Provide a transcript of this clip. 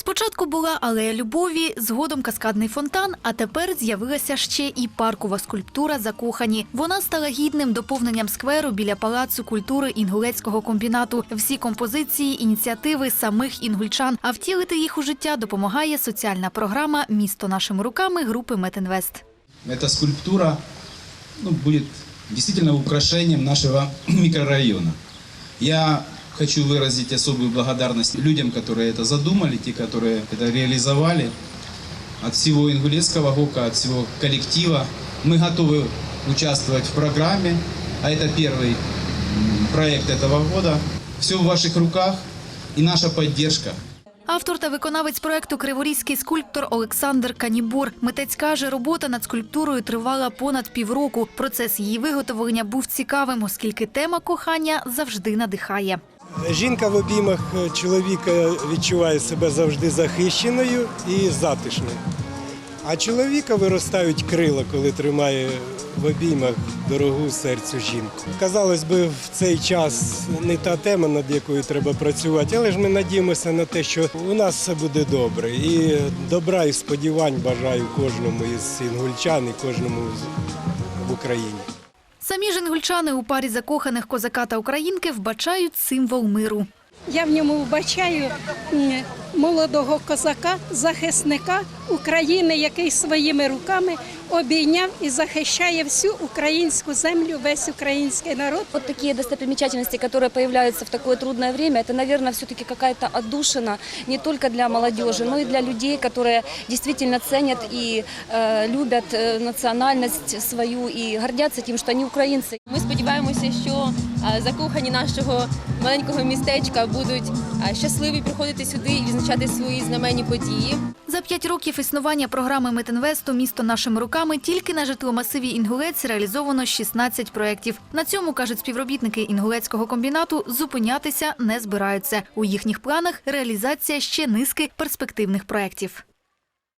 Спочатку була алея любові, згодом каскадний фонтан, а тепер з'явилася ще і паркова скульптура закохані. Вона стала гідним доповненням скверу біля палацу культури інгулецького комбінату. Всі композиції, ініціативи самих інгульчан. А втілити їх у життя допомагає соціальна програма Місто нашими руками групи Метінвест. Эта скульптура ну, будет действительно украшением нашего микрорайона. Я хочу выразить особую благодарность людям, которые это задумали, те, которые это реализовали. От всего Ингулецкого ГОКа, от всего коллектива. Мы готовы участвовать в программе, а это первый м, проект этого года. Все в ваших руках и наша поддержка. Автор та виконавець проекту криворізький скульптор Олександр Канібор. Митець каже, робота над скульптурою тривала понад півроку. Процес її виготовлення був цікавим, оскільки тема кохання завжди надихає. Жінка в обіймах чоловіка відчуває себе завжди захищеною і затишною. А чоловіка виростають крила, коли тримає в обіймах дорогу серцю жінку. Казалось би, в цей час не та тема, над якою треба працювати, але ж ми надіємося на те, що у нас все буде добре. І добра і сподівань бажаю кожному із інгульчан і кожному в Україні. Самі жингульчани у парі закоханих козака та українки вбачають символ миру. Я в ньому вбачаю молодого козака, захисника України, який своїми руками обійняв і захищає всю українську землю, весь український народ. Вот такие достопримечательности, которые появляются в такое трудное время, это, наверное, все-таки какая-то отдушина не только для молодежи, но и для людей, которые действительно ценят и э, любят э, национальность свою и гордятся тем, что они украинцы. Ми сподіваємося, що е, закохані нашого маленького містечка будуть е, щасливі приходити сюди і відзначати свої знаменні події. За п'ять років існування програми Метинвесту Місто нашими руками тільки на житломасиві Інгулець реалізовано 16 проєктів. На цьому кажуть співробітники інгулецького комбінату, зупинятися не збираються. У їхніх планах реалізація ще низки перспективних проєктів.